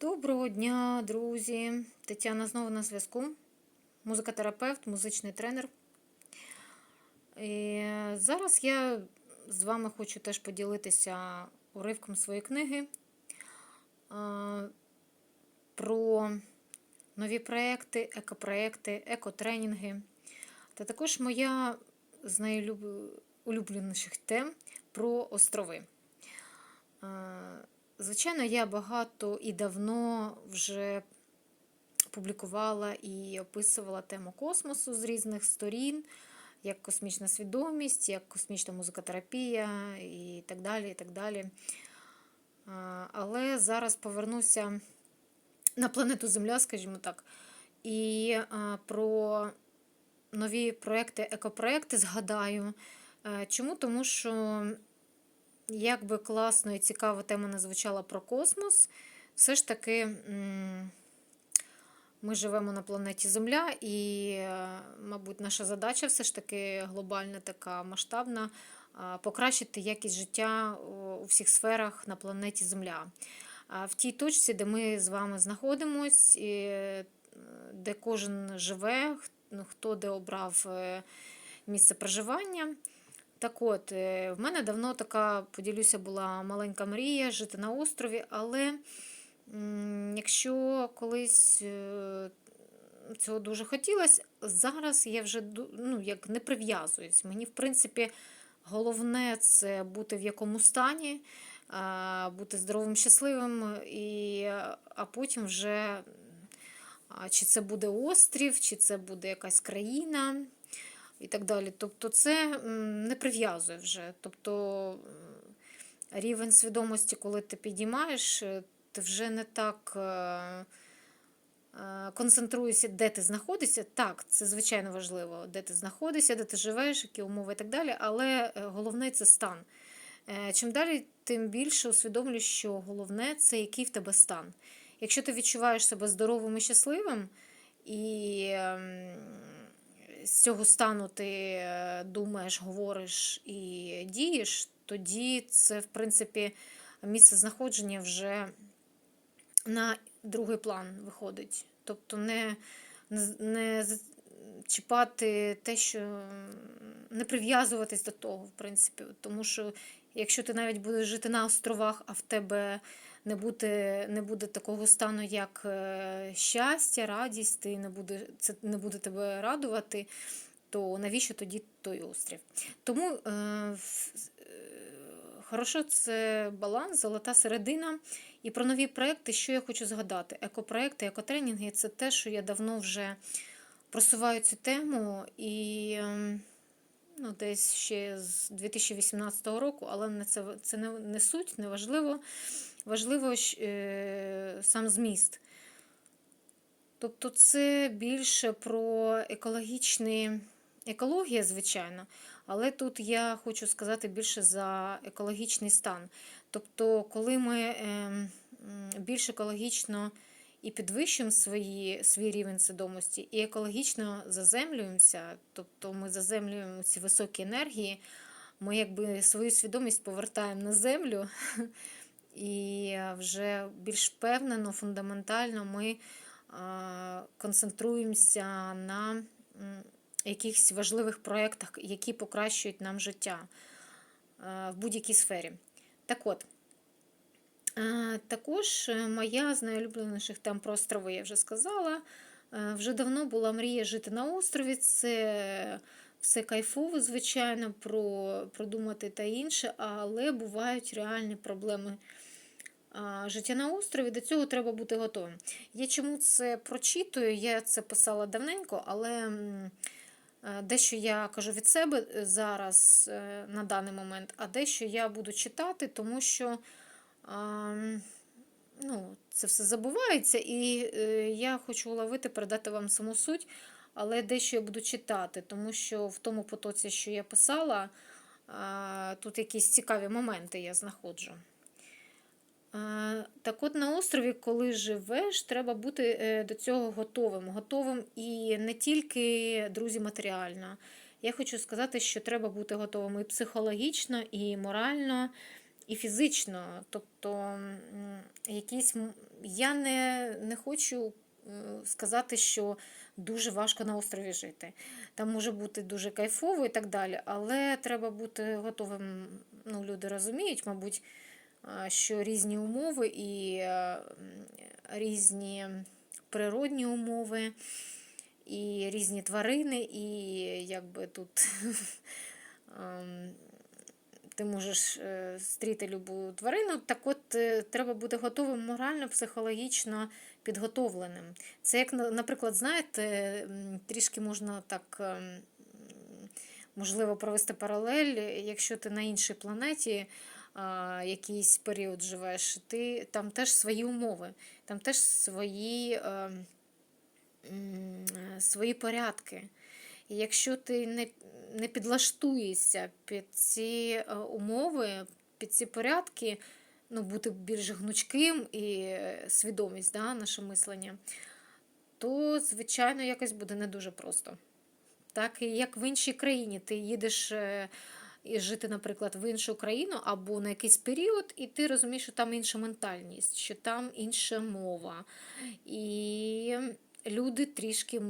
Доброго дня, друзі! Тетяна знову на зв'язку. Музикотерапевт, музичний тренер. І зараз я з вами хочу теж поділитися уривком своєї книги про нові проекти, екопроекти, екотренінги. Та також моя з найулюбленіших тем про острови. Звичайно, я багато і давно вже публікувала і описувала тему космосу з різних сторін, як космічна свідомість, як космічна музикотерапія і так далі. і так далі. Але зараз повернуся на планету Земля, скажімо так, і про нові проекти, екопроекти згадаю. Чому? Тому що як би класно і цікава тема не звучала про космос, все ж таки ми живемо на планеті Земля, і, мабуть, наша задача все ж таки глобальна, така масштабна покращити якість життя у всіх сферах на планеті Земля. В тій точці, де ми з вами знаходимося, де кожен живе, хто де обрав е, місце проживання. Так от, е, в мене давно така, поділюся, була маленька мрія жити на острові, але якщо колись е, цього дуже хотілося, зараз я вже ну, як не прив'язуюсь. Мені, в принципі, головне це бути в якому стані, бути здоровим, щасливим, і, а потім вже чи це буде острів, чи це буде якась країна і так далі. Тобто це не прив'язує вже. Тобто рівень свідомості, коли ти підіймаєш, е, ти вже не так е, е, концентруєшся, де ти знаходишся. Так, це звичайно важливо, де ти знаходишся, де ти живеш, які умови і так далі. Але головне це стан. Чим далі, тим більше усвідомлюєш, що головне це який в тебе стан. Якщо ти відчуваєш себе здоровим і щасливим, і ем, з цього стану ти е, думаєш, говориш і дієш, тоді це, в принципі, місце знаходження вже на другий план виходить. Тобто не, не чіпати те, що не прив'язуватись до того, в принципі. Тому що якщо ти навіть будеш жити на островах, а в тебе не буде не буде такого стану, як е, щастя, радість, ти не буде, це не буде тебе радувати, то навіщо тоді той острів? Тому е, е, хорошо, це баланс, золота середина. І про нові проекти, що я хочу згадати? Екопроекти, екотренінги це те, що я давно вже просуваю цю тему і. Ем, ну, десь ще з 2018 року, але це це не, не суть, не важливо. Важливо е, сам зміст. Тобто, це більше про екологічний, екологія, звичайно, але тут я хочу сказати більше за екологічний стан. Тобто, коли ми е, більш екологічно і підвищуємо свої, свій рівень свідомості, і екологічно заземлюємося, тобто ми заземлюємо ці високі енергії, ми якби свою свідомість повертаємо на землю, і вже більш впевнено, фундаментально ми концентруємося на якихось важливих проєктах, які покращують нам життя в будь-якій сфері. Так от. Також е, моя з найулюбленіших тем про острови, я вже сказала. Е, вже давно була мрія жити на острові. Це все кайфово, звичайно, про, продумати та інше, але бувають реальні проблеми життя на острові. До цього треба бути готовим. Я чому це прочитую? Я це писала давненько, але е, дещо я кажу від себе зараз на даний момент, а дещо я буду читати, тому що ну, це все забувається, і е, я хочу уловити, передати вам саму суть, але дещо я буду читати, тому що в тому потоці, що я писала, тут якісь цікаві моменти я знаходжу. Так от на острові, коли живеш, треба бути е, до цього готовим. Готовим і не тільки, друзі, матеріально. Я хочу сказати, що треба бути готовим і психологічно, і морально і фізично. Тобто якісь я не, не хочу е, сказати, що дуже важко на острові жити. Там може бути дуже кайфово і так далі, але треба бути готовим. Ну, люди розуміють, мабуть, що різні умови і е, різні природні умови, і різні тварини, і якби тут ем, ти можеш е, зустріти любу тварину. Так от е, треба бути готовим морально, психологічно підготовленим. Це як, наприклад, знаєте, трішки можна так. ем, Можливо, провести паралель, якщо ти на іншій планеті а, якийсь період живеш, ти там теж свої умови, там теж свої, е, м, е, свої порядки. І якщо ти не, не підлаштуєшся під ці е, умови, під ці порядки, ну, бути більш гнучким і е, свідомість, да, наше мислення, то, звичайно, якось буде не дуже просто. Так, і як в іншій країні, ти їдеш е, і жити, наприклад, в іншу країну або на якийсь період, і ти розумієш, що там інша ментальність, що там інша мова. І люди трішки,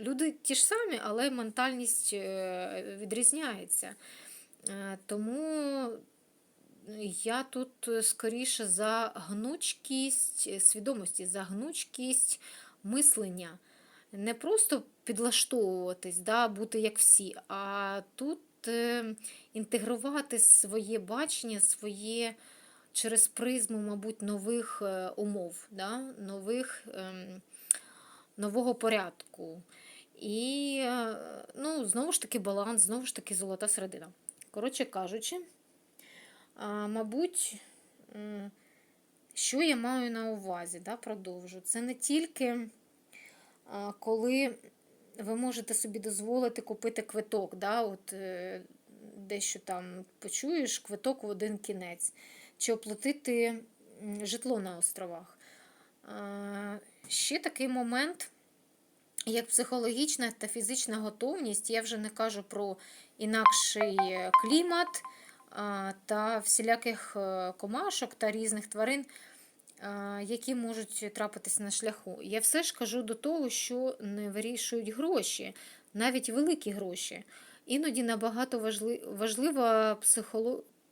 люди ті ж самі, але ментальність е, відрізняється. Тому я тут е, скоріше за гнучкість е, свідомості, за гнучкість мислення. Не просто підлаштовуватись, да, бути як всі, а тут е, інтегрувати своє бачення, своє через призму, мабуть, нових умов, да, нових, ем, нового порядку. І, ну, знову ж таки, баланс, знову ж таки, золота середина. Коротше кажучи, а, мабуть, що я маю на увазі, да, продовжу. Це не тільки коли ви можете собі дозволити купити квиток, да, от, е, дещо там почуєш, квиток в один кінець, чи оплатити житло на островах. Ще такий момент, як психологічна та фізична готовність, я вже не кажу про інакший е, клімат та всіляких е, комашок та різних тварин, які можуть трапитися на шляху. Я все ж кажу до того, що не вирішують гроші, навіть великі гроші. Іноді набагато важлива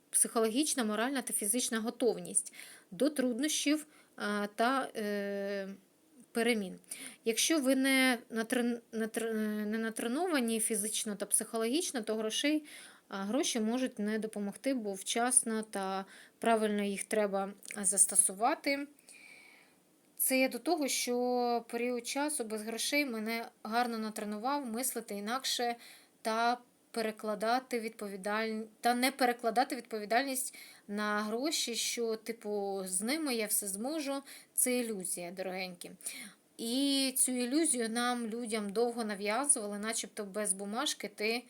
психологічна, моральна та фізична готовність до труднощів та е, перемін. Якщо ви не, натрен, натр- не натреновані фізично та психологічно, то грошей, гроші можуть не допомогти, бо вчасно та правильно їх треба застосувати. Це я до того, що період часу без грошей мене гарно натренував мислити інакше та перекладати відповідаль... та не перекладати відповідальність на гроші, що, типу, з ними я все зможу. Це ілюзія, дорогенькі. І цю ілюзію нам, людям, довго нав'язували, начебто без бумажки ти,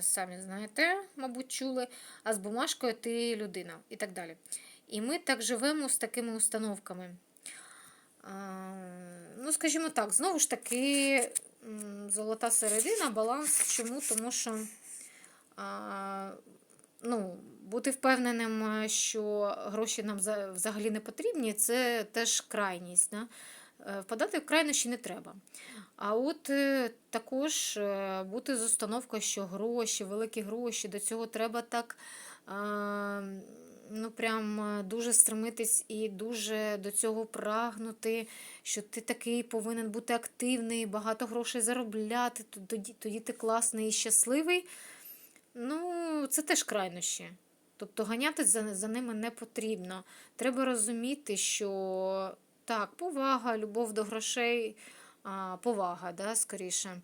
самі знаєте, мабуть, чули, а з бумажкою ти людина і так далі. І ми так живемо з такими установками. Ну, скажімо так, знову ж таки, золота середина, баланс. Чому? Тому що ну, бути впевненим, що гроші нам взагалі не потрібні, це теж крайність. Да? Е, Впадати в крайнощі не треба. А от е, також е, бути з установкою, що гроші, великі гроші, до цього треба так ну, прям дуже стремитись і дуже до цього прагнути, що ти такий повинен бути активний, багато грошей заробляти, тоді, тоді ти класний і щасливий. Ну, це теж крайнощі. Тобто ганятись за, за ними не потрібно. Треба розуміти, що так, повага, любов до грошей, повага, да, скоріше.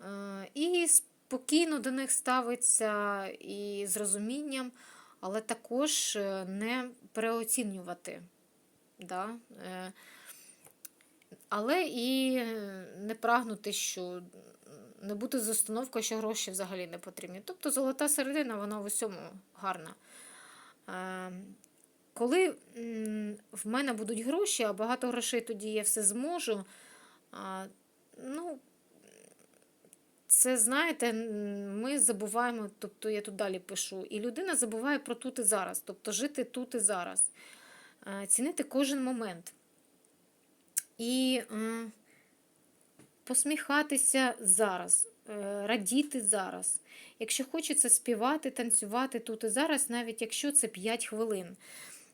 Е, І спокійно до них ставиться і з розумінням, але також е, не переоцінювати. Да? Е, Але і не прагнути, що не бути з установкою, що гроші взагалі не потрібні. Тобто золота середина, вона в усьому гарна. Коли в мене будуть гроші, а багато грошей тоді я все зможу. а, Ну, це, знаєте, ми забуваємо, тобто я тут далі пишу, і людина забуває про тут і зараз, тобто жити тут і зараз. цінити кожен момент. І е, посміхатися зараз, е, радіти зараз. Якщо хочеться співати, танцювати тут і зараз, навіть якщо це 5 хвилин.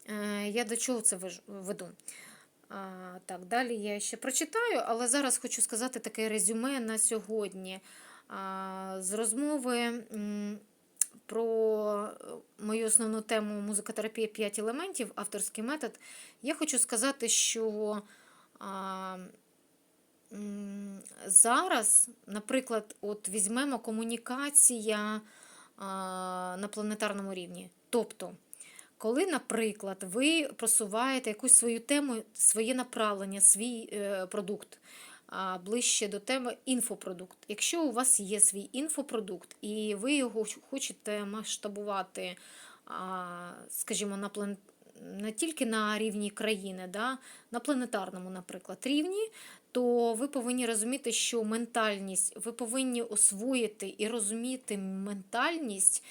Е, Я до чого це веду? Так, далі я ще прочитаю, але зараз хочу сказати таке резюме на сьогодні. З розмови про е, мою основну тему музикотерапія 5 елементів, авторський метод, я хочу сказати, що зараз, наприклад, от візьмемо комунікація на планетарному рівні. Тобто, коли, наприклад, ви просуваєте якусь свою тему, своє направлення, свій е, продукт а, ближче до теми інфопродукт. Якщо у вас є свій інфопродукт і ви його хочете масштабувати, скажімо, на план... не тільки на рівні країни, да, на планетарному, наприклад, рівні, то ви повинні розуміти, що ментальність, ви повинні освоїти і розуміти ментальність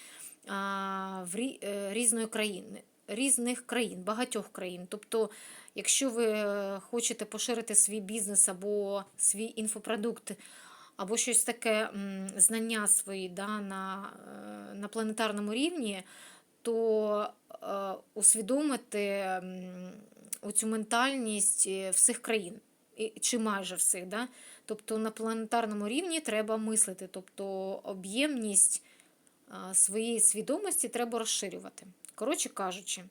в е, різної країни, різних країн, багатьох країн. Тобто, якщо ви е, хочете поширити свій бізнес або свій інфопродукт, або щось таке знання свої да, на, е, на планетарному рівні, то усвідомити оцю ментальність всіх країн, чи майже всіх. Да? Тобто на планетарному рівні треба мислити, тобто об'ємність своєї свідомості треба розширювати. Коротше кажучи,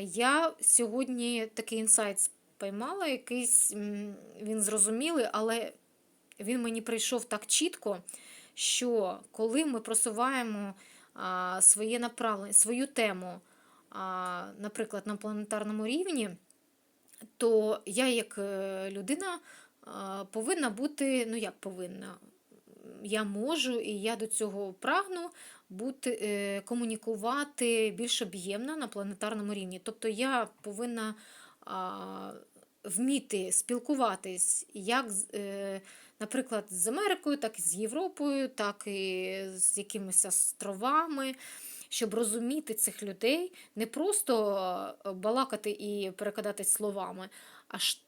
я сьогодні такий інсайт спіймала, якийсь він зрозумілий, але він мені прийшов так чітко, що коли ми просуваємо своє направлення, свою тему, наприклад, на планетарному рівні, то я, як е, людина, повинна бути, ну як повинна, я можу і я до цього прагну бути, е, комунікувати більш об'ємно на планетарному рівні. Тобто я повинна вміти спілкуватись як, е, наприклад, з Америкою, так і з Європою, так і з якимись островами. Щоб розуміти цих людей, не просто балакати і перекладатись словами,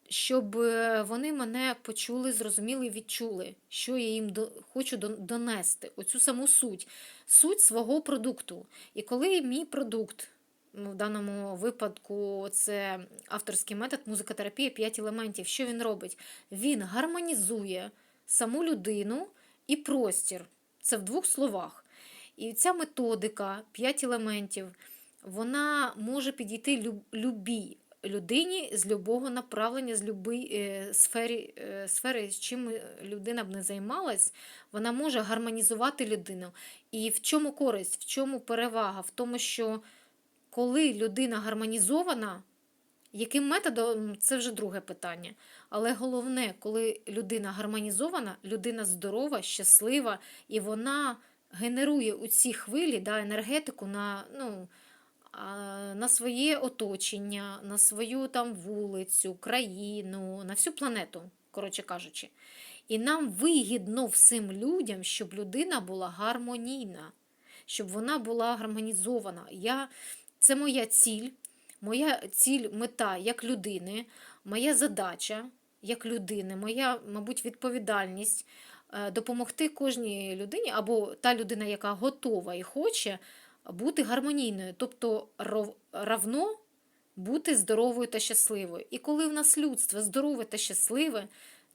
щоб е, вони мене почули, зрозуміли, відчули, що я їм хочу донести, оцю саму суть, суть свого продукту. І коли мій продукт, ну, в даному випадку це авторський метод музикотерапія 5 елементів, що він робить? Він гармонізує саму людину і простір. Це в двох словах. І ця методика 5 елементів, вона може підійти люб- любій людині з любого направлення, з любої е, е, сфери, з чим е, людина б не займалась, вона може гармонізувати людину. І в чому користь, в чому перевага? В тому, що коли людина гармонізована, яким методом це вже друге питання. Але головне, коли людина гармонізована, людина здорова, щаслива, і вона генерує у ці хвилі да, енергетику на, ну, на своє оточення, на свою там вулицю, країну, на всю планету, коротше кажучи. І нам вигідно всім людям, щоб людина була гармонійна, щоб вона була гармонізована. Я, це моя ціль, моя ціль, мета як людини, моя задача як людини, моя, мабуть, відповідальність е, допомогти кожній людині, або та людина, яка готова і хоче бути гармонійною, тобто равно бути здоровою та щасливою. І коли в нас людство здорове та щасливе,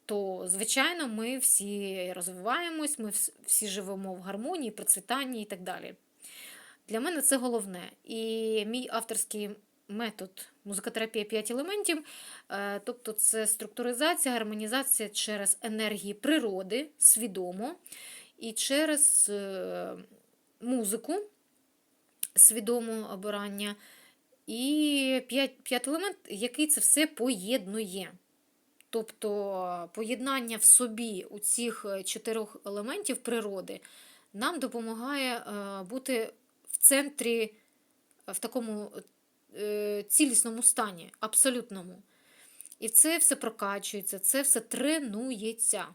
то, звичайно, ми всі розвиваємось, ми всі живемо в гармонії, процвітанні і так далі. Для мене це головне. І мій авторський метод музикотерапія 5 елементів, е, тобто це структуризація, гармонізація через енергії природи, свідомо, і через е, музику, свідоме обирання, і 5, 5 елемент, який це все поєднує. Тобто поєднання в собі у цих е, чотирьох елементів природи нам допомагає е, бути в центрі, в такому е, цілісному стані, абсолютному. І це все прокачується, це все тренується.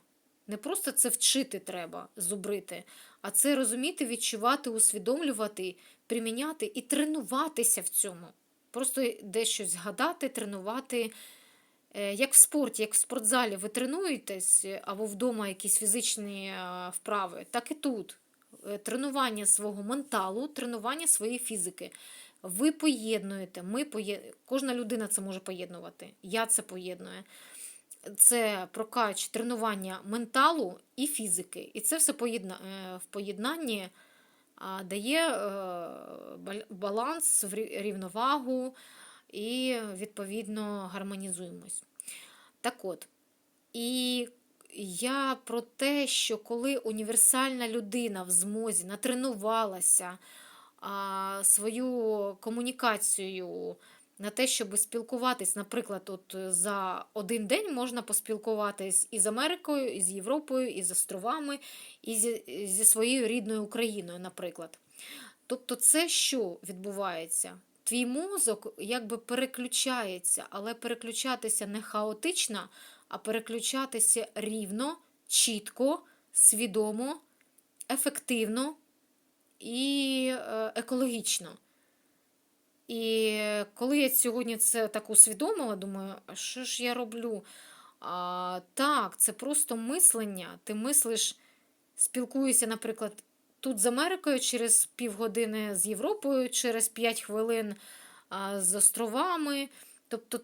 Не просто це вчити треба, зубрити, а це розуміти, відчувати, усвідомлювати, приміняти і тренуватися в цьому. Просто десь щось згадати, тренувати. Е, Як в спорті, як в спортзалі ви тренуєтесь або вдома якісь фізичні е, вправи, так і тут. Е, Тренування свого менталу, тренування своєї фізики. Ви поєднуєте, ми поє... кожна людина це може поєднувати. Я це поєдную. Це прокач тренування менталу і фізики. І це все е, в поєднанні дає е, бал- баланс, рівновагу і, відповідно, гармонізуємось. Так от, і я про те, що коли універсальна людина в змозі натренувалася свою комунікацію на те, щоб спілкуватись, наприклад, от за один день можна поспілкуватись і з Америкою, і з Європою, і з островами, і зі, зі своєю рідною Україною, наприклад. Тобто, це що відбувається? Твій мозок якби переключається, але переключатися не хаотично, а переключатися рівно, чітко, свідомо, ефективно і е, екологічно. І коли я сьогодні це так усвідомила, думаю, що ж я роблю? А, так, це просто мислення. Ти мислиш, спілкуєшся, наприклад, тут з Америкою через півгодини з Європою, через 5 хвилин а, з островами. Тобто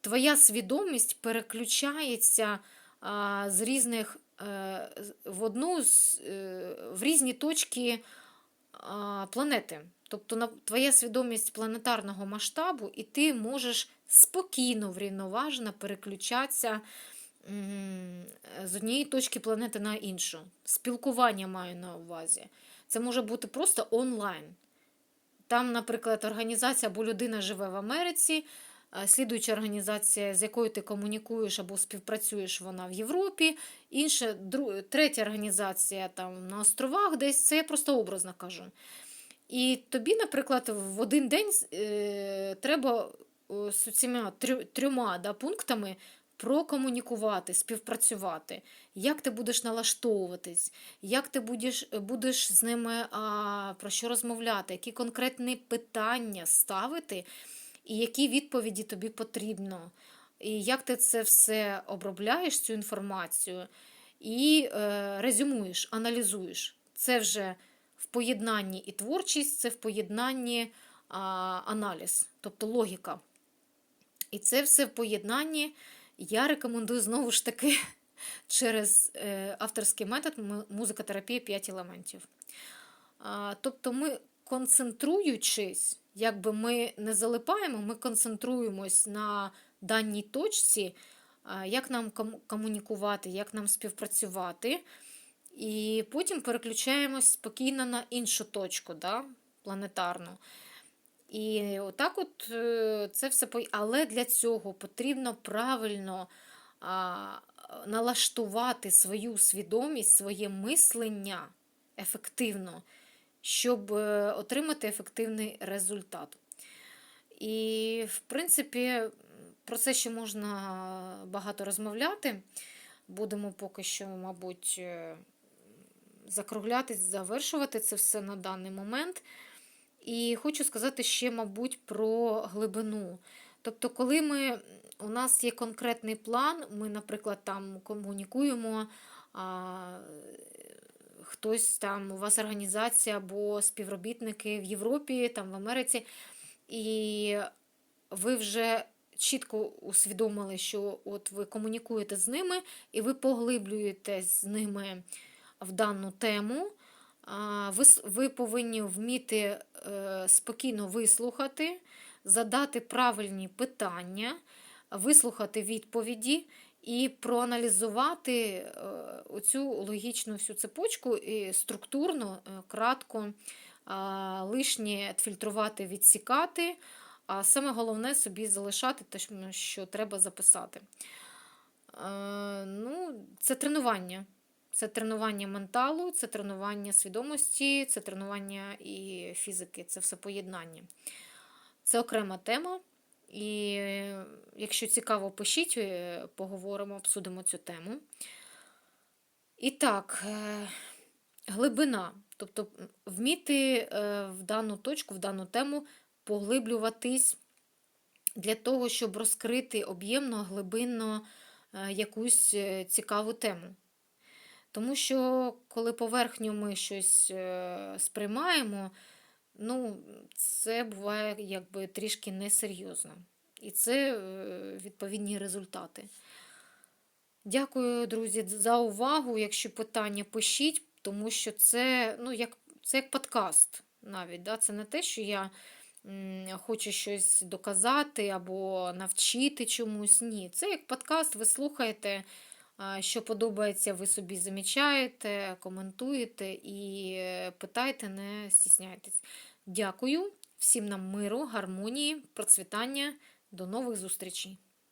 твоя свідомість переключається а, з різних е, в одну е, в різні точки планети. Тобто твоя свідомість планетарного масштабу, і ти можеш спокійно, врівноважено переключатися з однієї точки планети на іншу. Спілкування маю на увазі. Це може бути просто онлайн. Там, наприклад, організація або людина живе в Америці, слідуюча організація, з якою ти комунікуєш або співпрацюєш, вона в Європі, інша, дру, третя організація там на островах, десь це я просто образно кажу. І тобі, наприклад, в один день е, треба е, з цими трьома да, пунктами прокомунікувати, співпрацювати, як ти будеш налаштовуватись, як ти будеш, будеш з ними а, про що розмовляти, які конкретні питання ставити, і які відповіді тобі потрібно. І як ти це все обробляєш, цю інформацію, і е, резюмуєш, аналізуєш. Це вже в поєднанні і творчість, це в поєднанні а, аналіз, тобто логіка. І це все в поєднанні я рекомендую знову ж таки через е, авторський метод му- музикотерапія 5 елементів. Тобто ми концентруючись, якби ми не залипаємо, ми концентруємось на даній точці, як нам комунікувати, як нам співпрацювати. І потім переключаємось спокійно на іншу точку, да, планетарну. І отак от е, це все. Але для цього потрібно правильно а, налаштувати свою свідомість, своє мислення ефективно, щоб е, отримати ефективний результат. І, в принципі, про це ще можна багато розмовляти. Будемо поки що, мабуть, е, закруглятись, завершувати це все на даний момент. І хочу сказати ще, мабуть, про глибину. Тобто, коли ми, у нас є конкретний план, ми, наприклад, там комунікуємо, а, хтось там, у вас організація або співробітники в Європі, там в Америці, і ви вже чітко усвідомили, що от ви комунікуєте з ними, і ви поглиблюєтесь з ними в дану тему. Ви, ви повинні вміти е, спокійно вислухати, задати правильні питання, вислухати відповіді і проаналізувати е, оцю логічну всю цепочку і структурно, е, кратко, лишнє фільтрувати, відсікати, а саме головне собі залишати те, що- що треба записати. Е, Ну, це тренування. Це тренування менталу, це тренування свідомості, це тренування і фізики, це все поєднання. Це окрема тема. І якщо цікаво, пишіть, е, поговоримо, обсудимо цю тему. І так, е, глибина. Тобто вміти е, в дану точку, в дану тему поглиблюватись для того, щоб розкрити об'ємно, глибинно якусь цікаву тему. Тому що, коли поверхню ми щось сприймаємо, ну, це буває якби трішки несерйозно. І це е, відповідні результати. Дякую, друзі, за увагу. Якщо питання, пишіть, тому що це, ну, як, це як подкаст навіть. Да? Це не те, що я хочу щось доказати або навчити чомусь. Ні, це як подкаст, ви слухаєте, що подобається, ви собі замічаєте, коментуєте і е, питайте, не стісняйтесь. Дякую, всім нам миру, гармонії, процвітання. До нових зустрічей!